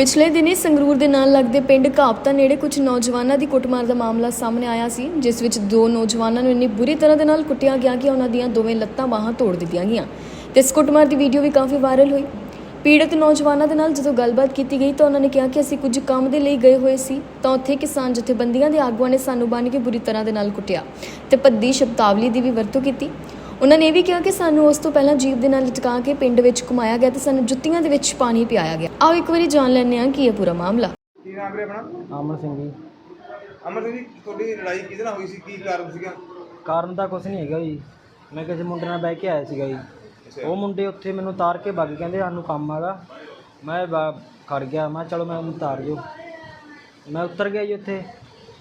ਪਿਛਲੇ ਦਿਨੀ ਸੰਗਰੂਰ ਦੇ ਨਾਲ ਲੱਗਦੇ ਪਿੰਡ ਘਾਪਤਾ ਨੇੜੇ ਕੁਝ ਨੌਜਵਾਨਾਂ ਦੀ ਕੁੱਟਮਾਰ ਦਾ ਮਾਮਲਾ ਸਾਹਮਣੇ ਆਇਆ ਸੀ, ਜਿਸ ਵਿੱਚ ਦੋ ਨੌਜਵਾਨਾਂ ਨੂੰ ਇੰਨੀ ਬੁਰੀ ਤਰ੍ਹਾਂ ਦੇ ਨਾਲ ਕੁੱਟਿਆ ਗਿਆ ਕਿ ਉਹਨਾਂ ਦੀਆਂ ਦੋਵੇਂ ਲੱਤਾਂ ਬਾਹਾਂ ਤੋੜ ਦਿੱਤੀਆਂ ਗਈਆਂ। ਤੇ ਇਸ ਕੁੱਟਮਾਰ ਦੀ ਵੀਡੀਓ ਵੀ ਕਾਫੀ ਵਾਇਰਲ ਹੋਈ। ਪੀੜਤ ਨੌਜਵਾਨਾਂ ਦੇ ਨਾਲ ਜਦੋਂ ਗੱਲਬਾਤ ਕੀਤੀ ਗਈ ਤਾਂ ਉਹਨਾਂ ਨੇ ਕਿਹਾ ਕਿ ਅਸੀਂ ਕੁਝ ਕੰਮ ਦੇ ਲਈ ਗਏ ਹੋਏ ਸੀ, ਤਾਂ ਉੱਥੇ ਕਿਸਾਨ ਜਥੇਬੰਦੀਆਂ ਦੇ ਆਗੂਆਂ ਨੇ ਸਾਨੂੰ ਬੰਨ੍ਹ ਕੇ ਬੁਰੀ ਤਰ੍ਹਾਂ ਦੇ ਨਾਲ ਕੁੱਟਿਆ ਤੇ ਭੱਦੀ ਸ਼ਬਦਾਵਲੀ ਦੀ ਵੀ ਵਰਤੋਂ ਕੀਤੀ। ਉਹਨਾਂ ਨੇ ਇਹ ਵੀ ਕਿਹਾ ਕਿ ਸਾਨੂੰ ਉਸ ਤੋਂ ਪਹਿਲਾਂ ਜੀਪ ਦੇ ਨਾਲ ਲਟਕਾ ਕੇ ਪਿੰਡ ਵਿੱਚ ਘੁਮਾਇਆ ਗਿਆ ਤੇ ਸਾਨੂੰ ਜੁੱਤੀਆਂ ਦੇ ਵਿੱਚ ਪਾਣੀ ਪਿਆਇਆ ਗਿਆ। ਆਓ ਇੱਕ ਵਾਰੀ ਜਾਣ ਲੈਂਦੇ ਹਾਂ ਕੀ ਇਹ ਪੂਰਾ ਮਾਮਲਾ। ਕੀ ਨਾਮ ਹੈ ਆਪਣਾ? ਅਮਰ ਸਿੰਘ ਜੀ। ਅਮਰ ਸਿੰਘ ਜੀ ਤੁਹਾਡੀ ਲੜਾਈ ਕਿਹਦੇ ਨਾਲ ਹੋਈ ਸੀ? ਕੀ ਕਾਰਨ ਸੀਗਾ? ਕਾਰਨ ਤਾਂ ਕੁਝ ਨਹੀਂ ਹੈਗਾ ਜੀ। ਮੈਂ ਕਿਸੇ ਮੁੰਡੇ ਨਾਲ ਬਹਿ ਕੇ ਆਇਆ ਸੀਗਾ ਜੀ। ਉਹ ਮੁੰਡੇ ਉੱਥੇ ਮੈਨੂੰ ਉਤਾਰ ਕੇ ਵਗ ਕਹਿੰਦੇ ਸਾਨੂੰ ਕੰਮ ਆਗਾ ਮੈਂ ਬਾ- ਖੜ ਗਿਆ ਮੈਂ ਕਿਹਾ ਚਲੋ ਮੈਂ ਉਹਨੂੰ ਉਤਾਰ ਜੋ ਮੈਂ ਉਤਰ ਗਿਆ ਜੀ ਉੱਥੇ।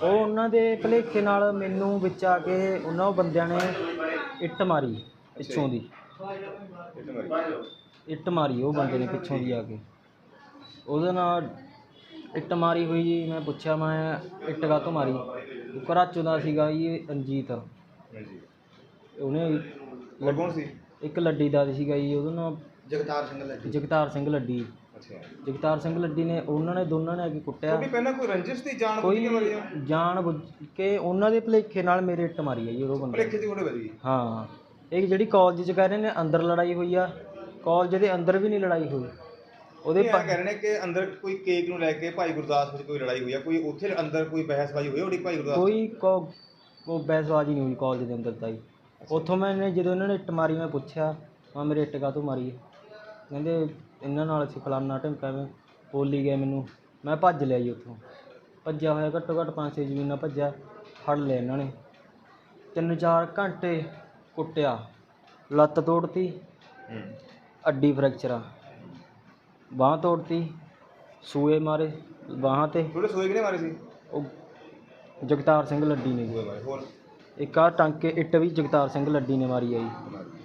ਉਹ ਉਹਨਾਂ ਦੇ ਭਲੇਖੇ ਨਾਲ ਮੈਨੂੰ ਵਿੱਚ ਆ ਕੇ ਉਹਨਾਂ ਬੰਦਿਆਂ ਨੇ ਇੱਟ ਮਾਰੀ ਪਿੱਛੋਂ ਦੀ। ਇੱਟ ਮਾਰੀ ਉਹ ਬੰਦੇ ਨੇ ਪਿੱਛੋਂ ਦੀ ਆ ਕੇ। ਉਹਦੇ ਨਾਲ ਇੱਟ ਮਾਰੀ ਹੋਈ ਜੀ ਮੈਂ ਪੁੱਛਿਆ ਮੈਂ ਇੱਟ ਕਾਹਤੋਂ ਮਾਰੀ? ਉਹ ਘਰਾਚੋਂ ਦਾ ਸੀਗਾ ਜੀ ਰਣਜੀਤ। ਉਹਨੇ ਕੌਣ ਸੀ? ਇੱਕ ਲੱਡੀ ਦਾ ਸੀਗਾ ਜੀ ਉਹਦਾ ਨਾਮ ਜਗਤਾਰ ਸਿੰਘ ਲੱਡੀ। ਜਗਤਾਰ ਸਿੰਘ ਲੱਡੀ। ਅੱਛਾ। ਜਗਤਾਰ ਸਿੰਘ ਲੱਡੀ ਨੇ ਉਹਨਾਂ ਨੇ ਦੋਨਾਂ ਨੇ ਆ ਕੇ ਕੁੱਟਿਆ। ਤੁਹਾਡੀ ਪਹਿਲਾਂ ਕੋਈ ਰੰਜਿਸ਼ ਦੀ ਜਾਣ ਬੁੱਝ ਕੋਈ ਕੇ ਮਾਰੀ ਆ? ਜਾਣ ਬੁੱਝ ਕੇ ਉਹਨਾਂ ਦੇ ਭਲੇਖੇ ਨਾਲ ਮੇਰੇ ਇੱਟ ਮਾਰੀ ਹੈ ਜੀ ਉਹ ਬੰਦੇ ਭਲੇਖੇ ਦੀ ਉਹਦੇ ਵੱਜ? ਹਾਂ। ਇਹ ਜਿਹੜੀ ਕਾਲਜ 'ਚ ਕਹਿ ਰਹੇ ਨੇ ਅੰਦਰ ਲੜਾਈ ਹੋਈ ਆ। ਕਾਲਜ ਦੇ ਅੰਦਰ ਵੀ ਨਹੀਂ ਲੜਾਈ ਹੋਈ। ਉਹਦੇ ਇਹ ਕਹਿ ਰਹੇ ਨੇ ਕਿ ਅੰਦਰ ਕੋਈ ਕੇਕ ਨੂੰ ਲੈ ਕੇ ਭਾਈ ਗੁਰਦਾਸ ਵਿੱਚ ਕੋਈ ਲੜਾਈ ਹੋਈ ਆ। ਕੋਈ ਉੱਥੇ ਅੰਦਰ ਕੋਈ ਬਹਿਸਬਾਜ਼ੀ ਹੋਈ ਉਹਦੀ ਭਾਈ ਗੁਰਦਾਸ ਕੋਈ ਕੋ ਕੋ ਬਹਿਸਬਾਜ਼ੀ ਨਹੀਂ ਹੋਈ ਕਾਲਜ ਦੇ ਅੰਦਰ ਤਾਂ ਜੀ ਉੱਥੋਂ ਮੈਨੇ ਜਦੋਂ ਇਹਨਾਂ ਨੇ ਇੱਟ ਮਾਰੀ ਮੈਂ ਪੁੱਛਿਆ ਮੈਂ ਮੇਰੇ ਇੱਟ ਕਾਹਤੋਂ ਮਾਰੀ ਕਹਿੰਦੇ ਇਹਨਾਂ ਨਾਲ ਅਸੀਂ ਫਲਾਨਾ ਢਿਮਕਾ ਬੋਲੀ ਗਏ ਮੈਨੂੰ। ਮੈਂ ਭੱਜ ਲਿਆ ਜੀ ਉੱਥੋਂ। ਭੱਜਿਆ ਹੋਇਆ ਘੱਟੋ ਘੱਟ ਪੰਜ ਛੇ ਜ਼ਮੀਨਾਂ ਭੱਜਿਆ ਫੜ ਲਿਆ ਇਹਨਾਂ ਨੇ। ਤਿੰਨ ਚਾਰ ਘੰਟੇ ਕੁੱਟਿਆ ਲੱਤ ਤੋੜਤੀ ਅੱਡੀ ਫ੍ਰੈਕਚਰ। ਬਾਂਹ ਤੋੜਤੀ ਸੂਏ ਮਾਰੇ ਬਾਹਾਂ ਤੇ। ਤੁਹਾਡੇ ਸੋਏ ਕਿਨੇ ਮਾਰੇ ਸੀ? ਉਹ ਜਗਤਾਰ ਸਿੰਘ ਲੱਡੀ ਨੇ। ਹੋਰ? ਇੱਕ ਆ ਟਾਂਕੇ ਇੱਟ ਵੀ ਜਗਤਾਰ ਸਿੰਘ ਲੱਡੀ ਨੇ ਮਾਰੀ ਆ ਜੀ। ਇਹ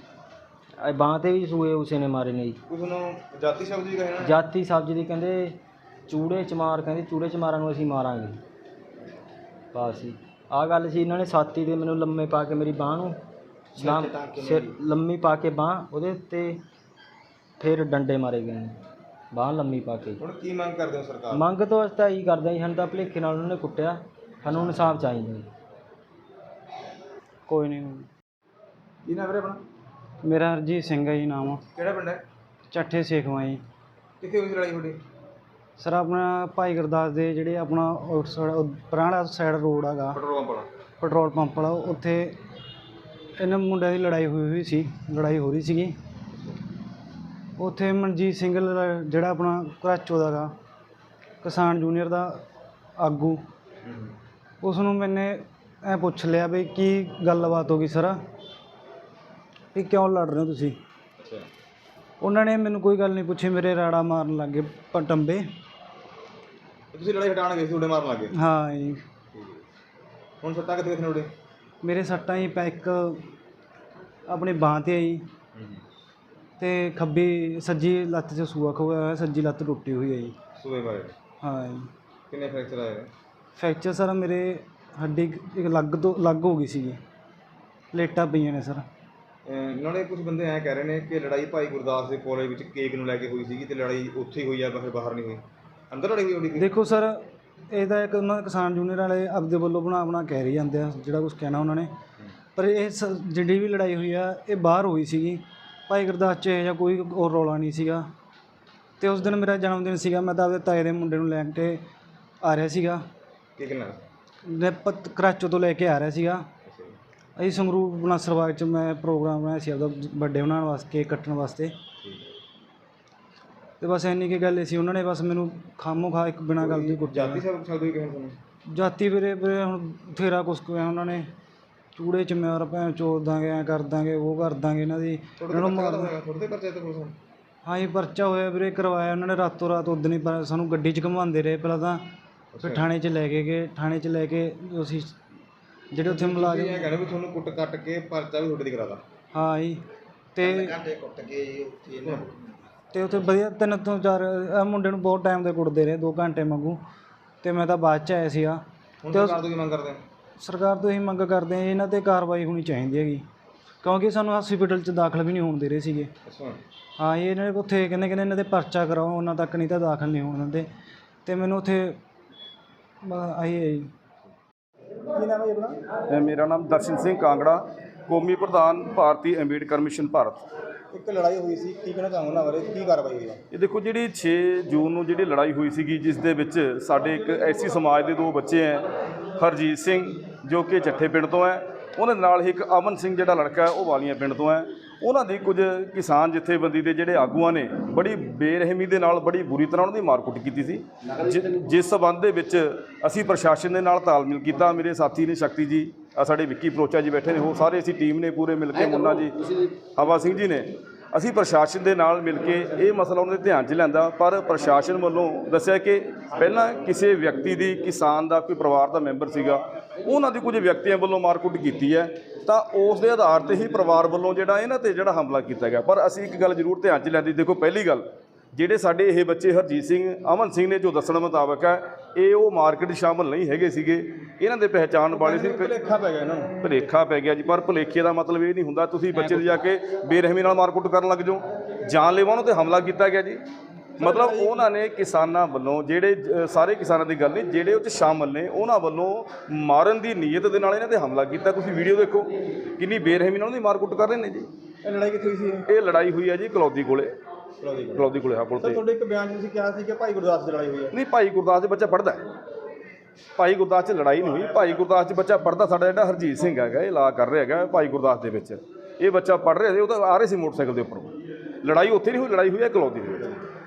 ਬਾਂਹ ਤੇ ਵੀ ਸੂਏ ਉਸੇ ਨੇ ਮਾਰੇ ਨੇ ਜੀ। ਤੁਹਾਨੂੰ ਜਾਤੀ ਸ਼ਬਦ ਵੀ ਕਹੇ ਨਾ? ਜਾਤੀ ਸਬਜ਼ ਦੀ ਕਹਿੰਦੇ ਚੂੜੇ ਚਮਾਰ ਕਹਿੰਦੇ ਚੂੜੇ ਚਮਾਰਾਂ ਨੂੰ ਅਸੀਂ ਮਾਰਾਂਗੇ। ਬਸ ਜੀ। ਆ ਗੱਲ ਸੀ ਇਹਨਾਂ ਨੇ ਸਾਥੀ ਦੇ ਮੈਨੂੰ ਲੰਮੇ ਪਾ ਕੇ ਮੇਰੀ ਬਾਂਹ ਨੂੰ ਲਾਮ- ਸਿਰ ਲੰਮੀ ਪਾ ਕੇ ਬਾਂਹ ਉਹਦੇ ਉੱਤੇ ਫਿਰ ਡੰਡੇ ਮਾਰੇ ਗਏ ਨੇ। ਬਾਂਹ ਲੰਮੀ ਪਾ ਕੇ। ਹੁਣ ਕੀ ਮੰਗ ਕਰਦੇ ਹੋ ਸਰਕਾਰ ਮੰਗ ਤੋਂ ਅਸੀਂ ਤਾਂ ਇਹੀ ਕਰਦੇ ਹਾਂ ਜੀ, ਸਾਨੂੰ ਤਾਂ ਭਲੇਖੇ ਨਾਲ ਉਹਨਾਂ ਨੇ ਕੁੱਟਿਆ ਸਾਨੂੰ ਇਨਸਾਫ ਚਾਹੀਦਾ ਜੀ। ਕੋਈ ਨਹੀਂ। ਕੀ ਹੈ ਆਪਣਾ? ਮੇਰਾ ਹਰਜੀਤ ਸਿੰਘ ਹੈ ਜੀ ਨਾਮ। ਕਿਹੜਾ ਪਿੰਡ ਹੈ? ਚੱਠੇ ਸੇਖਵਾਂ ਜੀ। ਕਿੱਥੇ ਹੋਈ ਸੀ ਲੜਾਈ ਤੁਹਾਡੀ? ਸਰ ਆਪਣਾ ਭਾਈ ਗੁਰਦਾਸ ਦੇ ਜਿਹੜੇ ਆਪਣਾ ਪੁਰਾਣਾ ਸਾਈਡ ਰੋਡ ਹੈਗਾ। ਪੈਟਰੋਲ ਪੰਪ ਵਾਲਾ। ਪੈਟਰੋਲ ਪੰਪ ਵਾਲਾ ਉੱਥੇ ਇਹਨਾਂ ਮੁੰਡਿਆਂ ਦੀ ਲੜਾਈ ਹੋਈ ਹੋਈ ਸੀ ਲੜਾਈ ਹੋ ਰਹੀ ਸੀਗੀ। ਉੱਥੇ ਮਨਜੀਤ ਸਿੰਘ ਲ- ਜਿਹੜਾ ਆਪਣਾ ਘਰਾਚੋ ਦਾ ਗਾ ਕਿਸਾਨ ਜੂਨੀਅਰ ਦਾ ਆਗੂ। ਉਸ ਨੂੰ ਮੈਨੇ ਐ ਪੁੱਛ ਲਿਆ ਵੀ ਕੀ ਗੱਲਬਾਤ ਹੋ ਗਈ ਸਰ? ਵੀ ਕਿਉਂ ਲੜ ਰਹੇ ਹੋ ਤੁਸੀਂ? ਅੱਛਾ। ਉਹਨਾਂ ਨੇ ਮੈਨੂੰ ਕੋਈ ਗੱਲ ਨਹੀਂ ਪੁੱਛੀ ਮੇਰੇ ਰਾੜਾ ਮਾਰਨ ਲੱਗੇ ਪਟੰਬੇ ਤੁਸੀਂ ਲੜਾਈ ਹਟਾਉਣ ਗਏ ਸੀ ਤੁਹਾਡੇ ਮਾਰਨ ਲੱਗੇ ਹਾਂ ਜੀ। ਹੁਣ ਸੱਟਾਂ ਕਿੱਥੇ ਕਿੱਥੇ ਤੁਹਾਡੇ? ਮੇਰੇ ਸੱਟਾਂ ਹੀ ਪੈ ਇੱਕ ਆਪਣੀ ਬਾਂਹ ਤੇ ਆਈ ਤੇ ਖੱਬੀ ਸੱਜੀ ਲੱਤ 'ਚ ਸੂਆ ਖੋਇਆ ਹੋਇਆ ਸੱਜੀ ਲੱਤ ਟੁੱਟੀ ਹੋਈ ਹੈ ਜੀ। ਸੂਏ ਮਾਰੇ ਹਾਂ ਜੀ। ਕਿੰਨੇ ਫ੍ਰੈਕਚਰ ਆਏ? ਫ੍ਰੈਕਚਰ ਸਰ ਮੇਰੇ ਹੱਡੀ ਇੱਕ ਲੱਗ ਤੋਂ ਲੱਗ ਹੋ ਗਈ ਸੀ ਪਲੇਟਾਂ ਪਈਆਂ ਨੇ ਸਰ। ਨਾਲੇ ਕੁਝ ਬੰਦੇ ਐਂ ਕਹਿ ਰਹੇ ਨੇ ਕਿ ਲੜਾਈ ਭਾਈ ਗੁਰਦਾਸ ਦੇ ਕਾਲਜ ਵਿੱਚ ਕੇਕ ਨੂੰ ਲੈ ਕੇ ਹੋਈ ਸੀਗੀ ਤੇ ਲੜਾਈ ਉੱਥੇ ਹੀ ਹੋਈ ਆ ਬਾਹਰ ਬਾਹਰ ਨਹੀਂ ਹੋਈ। ਅੰਦਰ ਲੜਾਈ ਹੋਈ ਹੋਣੀ? ਦੇਖੋ ਸਰ ਇਹ ਤਾਂ ਇੱਕ ਉਹਨਾਂ ਦੇ ਕਿਸਾਨ ਯੂਨੀਅਨ ਵਾਲੇ ਆਪਦੇ ਵੱਲੋਂ ਬਣਾ ਬਣਾ ਕਹਿ ਰਹੀ ਜਾਂਦੇ ਆ ਜਿਹੜਾ ਕੁਝ ਕਹਿਣਾ ਉਹਨਾਂ ਨੇ। ਪਰ ਇਹ ਸ- ਜਿਹੜੀ ਵੀ ਲੜਾਈ ਹੋਈ ਆ ਇਹ ਬਾਹਰ ਹੋਈ ਸੀਗੀ। ਭਾਈ ਗੁਰਦਾਸ ਚ ਜਾਂ ਕੋਈ ਹੋਰ ਰੌਲਾ ਨਹੀਂ ਸੀਗਾ। ਤੇ ਉਸ ਦਿਨ ਮੇਰਾ ਜਨਮ ਦਿਨ ਸੀਗਾ ਮੈਂ ਤਾਂ ਆਪਦੇ ਤਾਏ ਦੇ ਮੁੰਡੇ ਨੂੰ ਲੈ ਕੇ ਆ ਰਿਹਾ ਸੀਗਾ। ਕੇਕ ਨਾਲ? ਮੈਂ ਪਤ ਕਰਾਚੋ ਤੋਂ ਲੈ ਕੇ ਆ ਰਿਹਾ ਸੀਗਾ। ਅਸੀਂ ਸੰਗਰੂਰ ਬਨਾਸਰ ਬਾਗ ਚ ਮੈਂ ਪ੍ਰੋਗਰਾਮ ਬਣਾਇਆ ਸੀ ਆਪਦਾ ਬਰਥਡੇ ਮਨਾਉਣ ਵਾਸਤੇ ਕੇਕ ਕੱਟਣ ਵਾਸਤੇ। ਤੇ ਬਸ ਇੰਨੀ ਕੀ ਗੱਲ ਸੀ ਉਹਨਾਂ ਨੇ ਬਸ ਮੈਨੂੰ ਖਾਮੋ ਖਾ ਇੱਕ ਬਿਨਾਂ ਗੱਲ ਦੀ ਕੁੱਟਿਆ। ਜਾਤੀ ਸ਼ਬਦ ਸ਼ਬਦ ਵੀ ਕਹੇ ਤੁਹਾਨੂੰ ਜਾਤੀ ਵੀਰੇ ਵੀਰੇ ਹੁਣ ਫੇਰਾ ਕੁਛ ਕੁਆ ਉਹਨਾਂ ਨੇ। ਚੂੜੇ ਚ ਮਿਆਰ ਭੈਣ ਚੋਦ ਦਾਂਗੇ ਐ ਕਰ ਦਾਂਗੇ ਉਹ ਕਰ ਦਾਂਗੇ ਇਹਨਾਂ ਦੀ। ਇਹਨਾਂ ਨੂੰ ਮਾਰ- ਤੇ ਪਰਚਾ ਤੇ ਪੁਲਿਸ ਨੂੰ ਹਾਂ ਜੀ ਪਰਚਾ ਹੋਇਆ ਵੀਰੇ ਕਰਵਾਇਆ ਉਹਨਾਂ ਨੇ ਰਾਤੋਂ ਰਾਤ ਉਦੋਂ ਹੀ ਪਰ ਸਾਨੂੰ ਗੱਡੀ 'ਚ ਘੁਮਾਉਂਦੇ ਰਹੇ ਪਹਿਲਾਂ ਤਾਂ। ਫਿਰ ਥਾਣੇ 'ਚ ਲੈ ਕੇ ਗਏ ਥਾਣੇ 'ਚ ਲੈ ਕੇ ਅਸੀਂ ਜਿਹੜੇ ਉੱਥੇ ਮੁਲਾਜ਼ਮ ਇਹ ਕਹਿੰਦੇ ਵੀ ਤੁਹਾਨੂੰ ਕੁੱਟ ਕੱਟ ਕੇ ਪਰਚਾ ਵੀ ਤੁਹਾਡੇ ਦੀ ਕਰਾਦਾ ਹਾਂ ਜੀ ਤੇ ਘੰਟੇ ਕੁੱਟ ਕੇ ਉੱਥੇ ਇਹਨਾਂ ਤੇ ਉੱਥੇ ਵਧੀਆ ਤਿੰਨ ਤੋਂ ਚਾਰ ਇਹ ਮੁੰਡੇ ਨੂੰ ਬਹੁਤ ਟਾਈਮ ਦੇ ਕੁੱਟਦੇ ਰਹੇ 2 ਘੰਟੇ ਵਾਂਗੂ। ਤੇ ਮੈਂ ਤਾਂ ਬਾਅਦ 'ਚ ਆਇਆ ਸੀਗਾ। ਹੁਣ ਤੇ ਉਸ- ਸਰਕਾਰ ਤੋਂ ਕੀ ਮੰਗ ਕਰਦੇ ਆ ਸਰਕਾਰ ਤੋਂ ਇਹੀ ਮੰਗ ਕਰਦੇ ਜੀ, ਇਹਨਾਂ ਤੇ ਕਾਰਵਾਈ ਹੋਣੀ ਚਾਹੀਦੀ ਹੈਗੀ। ਕਿਉਂਕਿ ਸਾਨੂੰ ਹਸਪੀਟਲ 'ਚ ਦਾਖਲ ਵੀ ਨਹੀਂ ਹੋਣ ਦੇ ਰਹੇ ਸੀਗੇ। ਅੱਛਾ। ਹਾਂ ਇਹ ਇਹਨਾਂ ਨੇ ਉੱਥੇ ਕਹਿੰਦੇ ਕਹਿੰਦੇ ਇਹਨਾਂ ਦੇ ਪਰਚਾ ਕਰਾਓ ਉਹਨਾਂ ਤੱਕ ਨਹੀਂ ਤਾਂ ਦਾਖਲ ਨਹੀਂ ਹੋਣ ਦਿੰਦੇ। ਤੇ ਮੈਨੂੰ ਉੱਥੇ ਬ- ਆਹੀ ਹੈ ਜੀ। ਕੀ ਨਾਮ ਹੈ ਜੀ ਆਪਣਾ? ਅ, ਮੇਰਾ ਨਾਮ ਦਰਸ਼ਨ ਸਿੰਘ ਕਾਂਗੜਾ ਕੌਮੀ ਪ੍ਰਧਾਨ ਭਾਰਤੀ ਅੰਬੇਡਕਰ ਮਿਸ਼ਨ ਭਾਰਤ। ਇੱਕ ਲੜਾਈ ਹੋਈ ਸੀ ਕੀ ਕਹਿਣਾ ਚਾਹੁੰਦਾ ਉਹਨਾਂ ਬਾਰੇ? ਕੀ ਕਾਰਵਾਈ ਹੋਈ ਹੈ ਇਹ ਦੇਖੋ ਜਿਹੜੀ 6 ਜੂਨ ਨੂੰ ਜਿਹੜੀ ਲੜਾਈ ਹੋਈ ਸੀਗੀ ਜਿਸ ਦੇ ਵਿੱਚ ਸਾਡੇ ਇੱਕ ਐਸੀ ਸਮਾਜ ਦੇ ਦੋ ਬੱਚੇ ਹੈ ਹਰਜੀਤ ਸਿੰਘ ਜੋ ਕਿ ਚੱਠੇ ਪਿੰਡ ਤੋਂ ਹੈ ਉਹਨਾਂ ਦੇ ਨਾਲ ਹੀ ਇੱਕ ਅਮਨ ਸਿੰਘ ਜਿਹੜਾ ਲੜਕਾ ਹੈ ਉਹ ਵਾਲੀਆਂ ਪਿੰਡ ਤੋਂ ਹੈ। ਉਹਨਾਂ ਦੀ ਕੁਝ ਕਿਸਾਨ ਜਥੇਬੰਦੀ ਦੇ ਜਿਹੜੇ ਆਗੂਆਂ ਨੇ ਬੜੀ ਬੇਰਹਿਮੀ ਦੇ ਨਾਲ ਬੜੀ ਬੁਰੀ ਤਰ੍ਹਾਂ ਉਹਨਾਂ ਦੀ ਮਾਰਕੁੱਟ ਕੀਤੀ ਸੀ। ਜਿ- ਜਿਸ ਸਬੰਧ ਦੇ ਵਿੱਚ ਅਸੀਂ ਪ੍ਰਸ਼ਾਸਨ ਦੇ ਨਾਲ ਤਾਲਮੇਲ ਕੀਤਾ। ਮੇਰੇ ਸਾਥੀ ਨੇ ਸ਼ਕਤੀ ਜੀ ਆ ਸਾਡੇ ਵਿੱਕੀ ਪ੍ਰੋਚਾ ਜੀ ਬੈਠੇ ਨੇ ਉਹ ਸਾਰੇ ਅਸੀਂ ਟੀਮ ਨੇ ਪੂਰੇ ਮਿਲ ਕੇ ਮੁੰਨਾ ਜੀ ਹਵਾ ਸਿੰਘ ਜੀ ਨੇ। ਅਸੀਂ ਪ੍ਰਸ਼ਾਸਨ ਦੇ ਨਾਲ ਮਿਲ ਕੇ ਇਹ ਮਸਲਾ ਉਹਨਾਂ ਦੇ ਧਿਆਨ 'ਚ ਲਿਆਂਦਾ ਪਰ ਪ੍ਰਸ਼ਾਸਨ ਵੱਲੋਂ ਦੱਸਿਆ ਕਿ ਪਹਿਲਾਂ ਕਿਸੇ ਵਿਅਕਤੀ ਦੀ ਕਿਸਾਨ ਦਾ ਕੋਈ ਪਰਿਵਾਰ ਦਾ ਮੈਂਬਰ ਸੀਗਾ ਉਹਨਾਂ ਦੀ ਕੁਝ ਵਿਅਕਤੀਆਂ ਵੱਲੋਂ ਮਾਰਕੁੱਟ ਕੀਤੀ ਹੈ। ਤਾਂ ਉਸ ਦੇ ਆਧਾਰ ਤੇ ਹੀ ਪਰਿਵਾਰ ਵੱਲੋਂ ਜਿਹੜਾ ਇਹਨਾਂ ਤੇ ਜਿਹੜਾ ਹਮਲਾ ਕੀਤਾ ਗਿਆ। ਪਰ ਅਸੀਂ ਇੱਕ ਗੱਲ ਜ਼ਰੂਰ ਧਿਆਨ 'ਚ ਲੈਂਦੀ ਦੇਖੋ ਪਹਿਲੀ ਗੱਲ ਜਿਹੜੇ ਸਾਡੇ ਇਹ ਬੱਚੇ ਹਰਜੀਤ ਸਿੰਘ ਅਮਨ ਸਿੰਘ ਨੇ ਜੋ ਦੱਸਣ ਮੁਤਾਬਕ ਹੈ ਇਹ ਉਹ ਮਾਰਕੀਟ ਸ਼ਾਮਲ ਨਹੀਂ ਹੈਗੇ ਸੀਗੇ। ਇਹਨਾਂ ਦੇ ਪਹਿਚਾਣ ਵਾਲੇ ਸੀ। ਭੁਲੇਖਾ ਪੈ ਗਿਆ ਇਹਨਾਂ ਨੂੰ। ਭੁਲੇਖਾ ਪੈ ਗਿਆ ਜੀ ਪਰ ਭੁਲੇਖੇ ਦਾ ਮਤਲਬ ਇਹ ਨਹੀਂ ਹੁੰਦਾ ਤੁਸੀਂ ਬੱਚੇ ਦੇ ਜਾ ਕੇ ਬੇਰਹਿਮੀ ਨਾਲ ਮਾਰਕੁੱਟ ਕਰਨ ਲੱਗ ਜਾਓ। ਜਾਨਲੇਵਾ ਉਹਨਾਂ ਤੇ ਹਮਲਾ ਕੀਤਾ ਗਿਆ ਜੀ। ਮਤਲਬ ਉਹਨਾਂ ਨੇ ਕਿਸਾਨਾਂ ਵੱਲੋਂ ਜਿਹੜੇ ਸਾਰੇ ਕਿਸਾਨਾਂ ਦੀ ਗੱਲ ਨਹੀਂ ਜਿਹੜੇ ਉਹ ਚ ਸ਼ਾਮਲ ਨੇ ਉਹਨਾਂ ਵੱਲੋਂ ਮਾਰਨ ਦੀ ਨੀਅਤ ਦੇ ਨਾਲ ਇਹਨਾਂ ਤੇ ਹਮਲਾ ਕੀਤਾ। ਤੁਸੀਂ ਵੀਡੀਓ ਦੇਖੋ ਕਿੰਨੀ ਬੇਰਹਿਮੀ ਨਾਲ ਉਹਨਾਂ ਦੀ ਮਾਰਕੁੱਟ ਕਰ ਰਹੇ ਨੇ ਜੀ। ਇਹ ਲੜਾਈ ਕਿੱਥੇ ਹੋਈ ਸੀ? ਇਹ ਲੜਾਈ ਹੋਈ ਹੈ ਜੀ ਕਲੌਦੀ ਕੋਲੇ। ਕਲੌਦੀ ਕੋਲੇ। ਹਾਂ ਤੇ। ਤੁਹਾਡੇ ਇੱਕ ਬਿਆਨ ਤੁਸੀਂ ਕਿਹਾ ਸੀ ਕਿ ਭਾਈ ਗੁਰਦਾਸ ਦੀ ਲੜਾਈ ਹੋਈ ਹੈ। ਨਹੀਂ ਭਾਈ ਗੁਰਦਾਸ ਦੇ ਬੱਚਾ ਪੜਦਾ ਭਾਈ ਗੁਰਦਾਸ 'ਚ ਲੜਾਈ ਨਹੀਂ ਹੋਈ। ਭਾਈ ਗੁਰਦਾਸ 'ਚ ਬੱਚਾ ਪੜਦਾ ਸਾਡਾ ਜਿਹੜਾ ਹਰਜੀਤ ਸਿੰਘ ਹੈਗਾ ਇਹ ਲਾ ਕਰ ਰਿਹਾ ਹੈਗਾ ਭਾਈ ਗੁਰਦਾਸ ਦੇ ਵਿੱਚ। ਇਹ ਬੱਚਾ ਪੜ ਰਿਹਾ ਸੀ ਉਹ ਤਾਂ ਆ ਰਹੇ ਸੀ ਮੋਟਰਸਾਈਕਲ ਦੇ ਉੱਪਰ। ਲੜਾਈ ਉੱਥੇ ਨਹੀਂ ਹੋਈ ਲੜਾਈ ਹੋਈ ਹੈ ਕਲੌਦੀ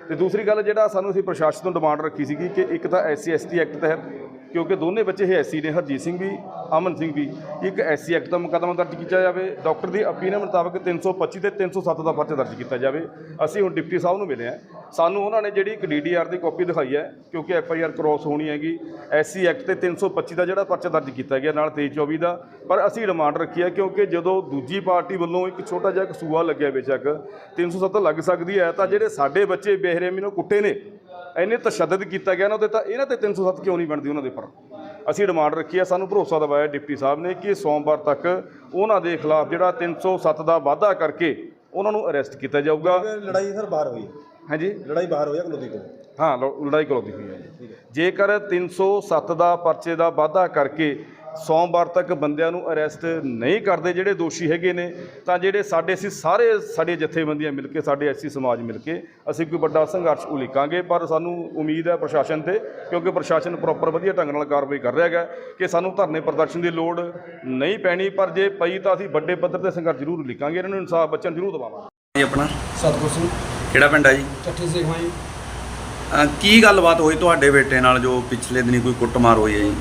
ਤੇ ਦੂਸਰੀ ਗੱਲ ਜਿਹੜਾ ਸਾਨੂੰ ਅਸੀਂ ਪ੍ਰਸ਼ਾਸਨ ਤੋਂ ਡਿਮਾਂਡ ਰੱਖੀ ਸੀਗੀ ਕਿ ਇੱਕ ਤਾਂ ਐਸਸੀ ਐਸਟੀ ਐਕਟ ਤਹਿਤ ਕਿਉਂਕਿ ਦੋਨੇ ਬੱਚੇ ਇਹ ਐਸਸੀ ਨੇ, ਹਰਜੀਤ ਸਿੰਘ ਵੀ, ਅਮਨ ਸਿੰਘ ਵੀ। ਇੱਕ ਐਸਸੀ ਐਕਟ ਦਾ ਮੁਕੱਦਮਾ ਦਰਜ ਕੀਤਾ ਜਾਵੇ। ਡਾਕਟਰ ਦੀ ਅਪੀਲ ਮੁਤਾਬਕ 325 ਤੇ 307 ਦਾ ਪਰਚਾ ਦਰਜ ਕੀਤਾ ਜਾਵੇ। ਅਸੀਂ ਹੁਣ ਡਿਪਟੀ ਸਾਹਿਬ ਨੂੰ ਮਿਲੇ ਆ ਸਾਨੂੰ ਉਹਨਾਂ ਨੇ ਜਿਹੜੀ ਇੱਕ ਡੀਡੀਆਰ ਦੀ ਕਾਪੀ ਦਿਖਾਈ ਹੈ, ਕਿਉਂਕਿ ਐਫ ਆਈ ਆਰ ਕ੍ਰੋਸ ਹੋਣੀ ਹੈਗੀ। ਐਸਸੀ ਐਕਟ ਤੇ 325 ਦਾ ਜਿਹੜਾ ਪਰਚਾ ਦਰਜ ਕੀਤਾ ਗਿਆ, ਨਾਲ 23 24 ਦਾ। ਪਰ ਅਸੀਂ ਰਿਮਾਂਡ ਰੱਖੀ ਹੈ, ਕਿਉਂਕਿ ਜਦੋਂ ਦੂਜੀ ਪਾਰਟੀ ਵੱਲੋਂ ਇੱਕ ਛੋਟਾ ਜਿਹਾ ਕਸੂਆ ਲੱਗਿਆ ਬੇਸ਼ੱਕ 307 ਲੱਗ ਸਕਦੀ ਹੈ, ਤਾਂ ਜਿਹੜੇ ਸਾਡੇ ਬੱਚੇ ਬੇਹਰੇਮੀ ਨੂੰ ਕੁੱਟੇ ਨੇ ਇੰਨੇ ਤਸ਼ੱਦਦ ਕੀਤਾ ਗਿਆ ਨਾ ਤੇ ਤਾਂ ਇਹਨਾਂ ਤੇ 307 ਕਿਉਂ ਨਹੀਂ ਬਣਦੀ ਉਹਨਾਂ ਦੇ ਉੱਪਰ? ਅਸੀਂ ਡਿਮਾਂਡ ਰੱਖੀ ਹੈ ਸਾਨੂੰ ਭਰੋਸਾ ਦਿਵਾਇਆ ਡਿਪਟੀ ਸਾਹਿਬ ਨੇ ਕਿ ਸੋਮਵਾਰ ਤੱਕ ਉਹਨਾਂ ਦੇ ਖਿਲਾਫ ਜਿਹੜਾ 307 ਦਾ ਵਾਅਦਾ ਕਰਕੇ ਉਹਨਾਂ ਨੂੰ ਅਰੈਸਟ ਕੀਤਾ ਜਾਊਗਾ। ਲੜਾਈ ਸਰ ਬਾਹਰ ਹੋਈ ਹਾਂਜੀ? ਲੜਾਈ ਬਾਹਰ ਹੋਈ ਹੈ ਕਲੋਦੀ ਕੋਲ ਹਾਂ ਲੜਾਈ ਕਰੋਦੀ ਹੋਈ ਹੈ। ਜੇਕਰ 307 ਦਾ ਪਰਚੇ ਦਾ ਵਾਅਦਾ ਕਰਕੇ ਸੋਮਵਾਰ ਤੱਕ ਬੰਦਿਆਂ ਨੂੰ ਅਰੈਸਟ ਨਹੀਂ ਕਰਦੇ ਜਿਹੜੇ ਦੋਸ਼ੀ ਹੈਗੇ ਨੇ ਤਾਂ ਜਿਹੜੇ ਸਾਡੇ ਅਸੀਂ ਸਾਰੇ ਸਾਡੇ ਜਥੇਬੰਦੀਆਂ ਮਿਲ ਕੇ ਸਾਡੇ ਐਸੀ ਸਮਾਜ ਮਿਲ ਕੇ ਅਸੀਂ ਕੋਈ ਵੱਡਾ ਸੰਘਰਸ਼ ਉਲੀਕਾਂਗੇ ਪਰ ਸਾਨੂੰ ਉਮੀਦ ਹੈ ਪ੍ਰਸ਼ਾਸਨ ਤੇ ਕਿਉਂਕਿ ਪ੍ਰਸ਼ਾਸਨ ਪ੍ਰੋਪਰ ਵਧੀਆ ਢੰਗ ਨਾਲ ਕਾਰਵਾਈ ਕਰ ਰਿਹਾ ਹੈਗਾ ਕਿ ਸਾਨੂੰ ਧਰਨੇ ਪ੍ਰਦਰਸ਼ਨ ਦੀ ਲੋੜ ਨਹੀਂ ਪੈਣੀ ਪਰ ਜੇ ਪਈ ਤਾਂ ਅਸੀਂ ਵੱਡੇ ਪੱਧਰ ਤੇ ਸੰਘਰਸ਼ ਜ਼ਰੂਰ ਉਲੀਕਾਂਗੇ ਇਹਨਾਂ ਨੂੰ ਇਨਸਾਫ ਬੱਚਿਆਂ ਨੂੰ ਜ਼ਰੂਰ ਦਿਵਾਵਾਂਗੇ। ਜੀ ਆਪਣਾ? ਸਤਗੁਰ ਸਿੰਘ। ਕਿਹੜਾ ਪਿੰਡ ਆ ਜੀ? ਚੱਠੀ ਸੇਖਵਾਂ ਜੀ। ਕੀ ਗੱਲਬਾਤ ਹੋਈ ਤੁਹਾਡੇ ਬੇਟੇ ਨਾਲ ਜੋ ਪਿਛਲੇ ਦਿਨੀ ਕੋਈ ਕੁੱਟਮਾਰ ਹੋਈ ਹੈ ਜੀ?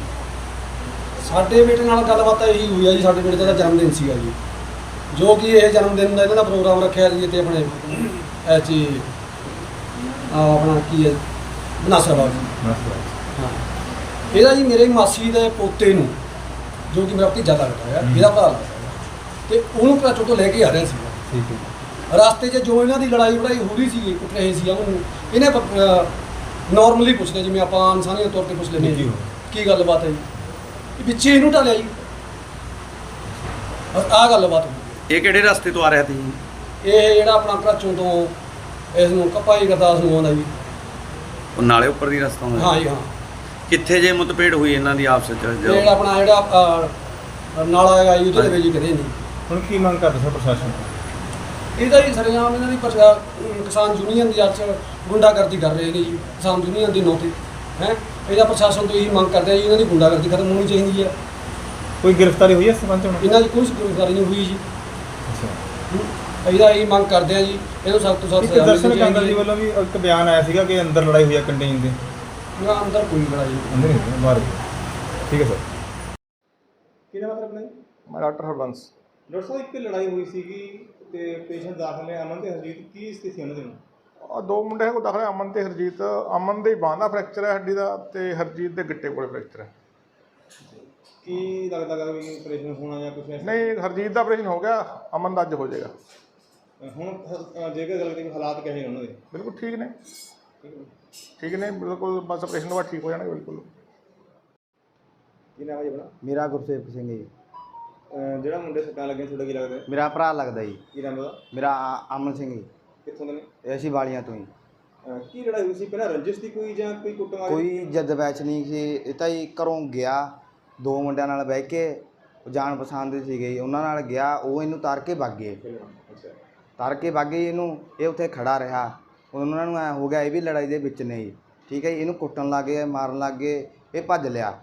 ਸਾਡੇ ਬੇਟੇ ਨਾਲ ਗੱਲਬਾਤ ਇਹੀ ਹੋਈ ਆ ਜੀ ਸਾਡੇ ਬੇਟੇ ਦਾ ਜਨਮ ਦਿਨ ਸੀਗਾ ਜੀ। ਜੋ ਕਿ ਇਹ ਜਨਮ ਦਿਨ ਦਾ ਇਹਨਾਂ ਦਾ ਪ੍ਰੋਗਰਾਮ ਰੱਖਿਆ ਜੀ ਤੇ ਆਪਣੇ ਇਹ ਚੀ ਆ ਆਪਣਾ ਕੀ ਹੈ ਬਨਾਸਰਾ ਬਾਗ ਜੀ। ਹਾਂ। ਇਹਦਾ ਜੀ ਮੇਰੇ ਮਾਸੀ ਦੇ ਪੋਤੇ ਨੂੰ ਜੋ ਕਿ ਮੇਰਾ ਭਤੀਜਾ ਲੱਗਦਾ ਹੈ। ਇਹਦਾ ਭਰਾ ਲੱਗਦਾ ਤੇ ਉਹਨੂੰ ਕਰਾਚੋ ਤੋਂ ਲੈ ਕੇ ਆ ਰਿਹਾ ਸੀ ਠੀਕ ਹੈ। ਰਸਤੇ 'ਚ ਜੋ ਇਹਨਾਂ ਦੀ ਲੜਾਈ ਵੜਾਈ ਹੋ ਰਹੀ ਸੀ ਕੁੱਟ ਰਹੇ ਸੀ ਉਹਨੂੰ ਇਹਨੇ ਨਾਰਮਲੀ ਪੁੱਛਦੇ ਜਿਵੇਂ ਆਪਾਂ ਇਨਸਾਨੀਅਤ ਤੌਰ ਤੇ ਪੁੱਛ ਲੈਂਦੇ ਕੀ ਗੱਲਬਾਤ ਹੈ ਜੀ? ਵਿੱਚੇ ਇਹਨੂੰ ਢਾਲਿਆ ਜੀ। ਆ ਗੱਲਬਾਤ ਹੋਈ ਇਹ ਕਿਹੜੇ ਰਸਤੇ ਤੋਂ ਆ ਰਿਹਾ ਸੀ? ਜੀ ਇਹ ਜਿਹੜਾ ਆਪਣਾ ਕਰਾਚੋਂ ਤੋਂ ਇਸ ਨੂੰ ਕਪਾਈ ਗਰਦਾਸ ਨੂੰ ਆਉਂਦਾ ਜੀ। ਉਹ ਨਾਲੇ ਉੱਪਰ ਦੀ ਰਸਤਾ ਹੁੰਦਾ ਹਾਂ ਜੀ ਹਾਂ। ਕਿੱਥੇ ਜੇ ਮੁੱਠਭੇੜ ਹੋਈ ਇਹਨਾਂ ਦੀ ਆਪਸ ਵਿੱਚ ਇਹ ਜਿਹੜਾ ਆਪਣਾ ਜਿਹੜਾ ਅਹ, ਨਾਲਾ ਹੈਗਾ ਜੀ ਉਹਦੇ ਵਿੱਚ ਹੀ ਕਰੇ ਨਹੀਂ। ਹੁਣ ਕੀ ਮੰਗ ਕਰਦੇ ਸਰ ਪ੍ਰਸ਼ਾਸਨ ਇਹਦਾ ਹੀ ਸਰੇਆਮ ਇਹਨਾਂ ਦੀ ਪ੍ਰਸ਼ਾ- ਅਮ, ਕਿਸਾਨ ਯੂਨੀਅਨ ਦੀ ਅੱਜ ਗੁੰਡਾਗਰਦੀ ਕਰ ਰਹੇ ਨੇ ਜੀ। ਕਿਸਾਨ ਯੂਨੀਅਨ ਦੀ ਨੋਟ ਹੈ? ਇਹਦਾ ਪ੍ਰਸ਼ਾਸਨ ਤੋਂ ਇਹੀ ਮੰਗ ਕਰਦੇ ਆ ਜੀ ਇਹਨਾਂ ਦੀ ਗੁੰਡਾਗਰਦੀ ਖਤਮ ਹੋਣੀ ਚਾਹੀਦੀ ਹੈ ਕੋਈ ਗ੍ਰਿਫਤਾਰੀ ਹੋਈ ਹੈ ਇਸ ਸੰਬੰਧ ਹੁਣ? ਇਹਨਾਂ ਦੀ ਕੋਈ ਗ੍ਰਿਫਤਾਰੀ ਨਹੀਂ ਹੋਈ ਜੀ। ਇਹਦਾ ਇਹੀ ਮੰਗ ਕਰਦੇ ਆ ਜੀ ਇਹਨੂੰ ਸਖਤ ਤੋਂ ਸਖਤ ਇੱਕ ਸਜ਼ਾ ਦਰਸ਼ਨ ਕਾਂਗਲ ਜੀ ਵੱਲੋਂ ਵੀ ਇੱਕ ਬਿਆਨ ਆਇਆ ਸੀਗਾ ਕਿ ਅੰਦਰ ਲੜਾਈ ਹੋਈ ਹੈ ਕੰਟੇਨ ਦੇ। ਨਾ ਅੰਦਰ ਕੋਈ ਲੜਾਈ ਨਹੀਂ ਅੰਦਰ ਨਹੀਂ ਬਾਹਰ। ਠੀਕ ਹੈ ਸਰ ਕੀ ਨਾਮ ਹੈ ਸਰ। ਆਪਣਾ ਜੀ? ਮੈਂ ਡਾਕਟਰ ਹਰਬੰਸ। ਡਾਕਟਰ ਸਾਹਿਬ ਇੱਕ ਲੜਾਈ ਹੋਈ ਸੀਗੀ ਤੇ ਪੇਸ਼ੈਂਟ ਦਾਖਲ ਨੇ ਅਮਨ ਤੇ ਹਰਜੀਤ। ਕੀ ਸਥਿਤੀ ਉਹਨਾਂ ਦੀ ਹੁਣ? ਆ ਦੋ ਮੁੰਡੇ ਕੋ ਦਾਖਲ ਹੈ ਅਮਨ ਤੇ ਹਰਜੀਤ। ਅਮਨ ਦੇ ਬਾਂਹ ਦਾ ਫ੍ਰੈਕਚਰ ਹੈ ਹੱਡੀ ਦਾ ਤੇ ਹਰਜੀਤ ਦੇ ਗਿੱਟੇ ਕੋਲੇ ਫ੍ਰੈਕਚਰ ਹੈ। ਕੀ ਲੱਗਦਾ ਗਾ ਵੀ ਆਪਰੇਸ਼ਨ ਹੋਣਾ ਜਾਂ ਕੁਝ ਐਸਾ? ਨਹੀਂ ਹਰਜੀਤ ਦਾ ਆਪਰੇਸ਼ਨ ਹੋ ਗਿਆ ਅਮਨ ਦਾ ਅੱਜ ਹੋ ਜਾਏਗਾ। ਹੁਣ ਅ, ਜੇਕਰ ਗੱਲ ਕਰੀਏ ਹਾਲਾਤ ਕਿਹੋ ਜਿਹੇ ਉਹਨਾਂ ਦੇ? ਬਿਲਕੁਲ ਠੀਕ ਨੇ। ਠੀਕ ਨੇ। ਬਿਲਕੁਲ ਬਸ ਆਪਰੇਸ਼ਨ ਤੋਂ ਬਾਅਦ ਠੀਕ ਹੋ ਜਾਣਗੇ ਬਿਲਕੁਲ। ਕੀ ਨਾਮ ਹੈ ਜੀ ਆਪਣਾ ਮੇਰਾ ਗੁਰਸੇਵਕ ਸਿੰਘ ਜੀ। ਜਿਹੜਾ ਮੁੰਡੇ ਸੱਟਾਂ ਲੱਗੀਆਂ ਤੁਹਾਡਾ ਕੀ ਲੱਗਦਾ? ਮੇਰਾ ਭਰਾ ਲੱਗਦਾ ਜੀ। ਕੀ ਨਾਮ ਦਾ ਮੇਰਾ ਆ- ਅਮਨ ਸਿੰਘ ਜੀ। ਕਿੱਥੋਂ ਦੇ ਨੇ? ਇਹ ਅਸੀਂ ਵਾਲੀਆਂ ਤੋਂ ਹੀ। ਅਹ ਕੀ ਲੜਾਈ ਹੋਈ ਸੀ? ਪਹਿਲਾਂ ਰੰਜਿਸ਼ ਦੀ ਕੋਈ ਜਾਂ ਕੋਈ ਕੁੱਟਮਾਰ ਕੋਈ ਜਦ ਬੈਚ ਨਹੀਂ ਸੀ ਇਹ ਤਾਂ ਹੀ ਘਰੋਂ ਗਿਆ। ਦੋ ਮੁੰਡਿਆਂ ਨਾਲ ਬਹਿ ਕੇ ਉਹ ਜਾਣ ਪਛਾਣ ਦੇ ਸੀਗੇ ਜੀ, ਉਹਨਾਂ ਨਾਲ ਗਿਆ ਉਹ ਇਹਨੂੰ ਤਾਰ ਕੇ ਵਗ ਗਏ। ਅੱਛਾ। ਤਾਰ ਕੇ ਵਗ ਗਏ ਇਹਨੂੰ ਇਹ ਉੱਥੇ ਖੜਾ ਰਿਹਾ। ਉਹਨਾਂ ਨੂੰ ਐ ਹੋ ਗਿਆ ਇਹ ਵੀ ਲੜਾਈ ਦੇ ਵਿੱਚ ਨੇ ਜੀ। ਠੀਕ ਹੈ ਜੀ ਇਹਨੂੰ ਕੁੱਟਣ ਲੱਗੇ ਮਾਰਨ ਲੱਗੇ ਇਹ ਭੱਜ ਲਿਆ।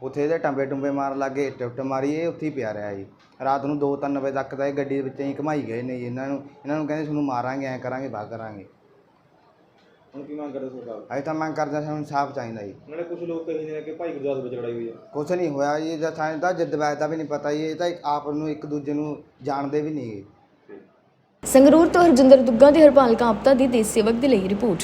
ਉੱਥੇ ਇਹਦੇ ਟੰਬੇ ਟੁੰਬੇ ਮਾਰਨ ਲੱਗੇ ਇੱਟ ਉੱਟ ਮਾਰੀ ਇਹ ਉੱਥੇ ਹੀ ਪਿਆ ਰਿਹਾ ਜੀ। ਰਾਤ ਨੂੰ 2-3 ਵਜੇ ਤੱਕ ਤਾਂ ਇਹ ਗੱਡੀ ਦੇ ਵਿੱਚ ਹੀ ਘਮਾਈ ਗਏ ਨੇ ਜੀ। ਇਹਨਾਂ ਨੂੰ ਇਹਨਾਂ ਨੂੰ ਕਹਿੰਦੇ ਤੁਹਾਨੂੰ ਮਾਰਾਂਗੇ ਐ ਕਰਾਂਗੇ ਬਾਗ ਕਰਾਂਗੇ। ਹੁਣ ਕੀ ਮੰਗ ਕਰਦੇ ਸਰਕਾਰ ਅਸੀਂ ਤਾਂ ਮੰਗ ਕਰਦੇ ਸਾਨੂੰ ਇਨਸਾਫ ਚਾਹੀਦਾ ਜੀ। ਨਾਲੇ ਕੁਝ ਲੋਕ ਕਹਿੰਦੇ ਨੇ ਕਿ ਭਾਈ ਗੁਰਦਾਸ ਵਿੱਚ ਲੜਾਈ ਹੋਈ ਹੈ ਕੁਛ ਨਹੀਂ ਹੋਇਆ ਜੀ ਜਾਂ ਸਾਨੂੰ ਤਾਂ ਜਿੱਦ ਵੈਸ ਦਾ ਵੀ ਨਹੀਂ ਪਤਾ ਜੀ। ਇਹ ਤਾਂ ਇੱਕ ਆਪ ਨੂੰ ਇੱਕ ਦੂਜੇ ਨੂੰ ਜਾਣਦੇ ਵੀ ਨਹੀਂ ਗੇ ਸੰਗਰੂਰ ਤੋਂ ਹਰਜਿੰਦਰ ਦੁੱਗਾ ਤੇ ਹਰਪਾਲ ਕਾਂਪਤਾ ਦੀ ਦੇਸ਼ ਸੇਵਕ ਦੇ ਲਈ ਰਿਪੋਰਟ।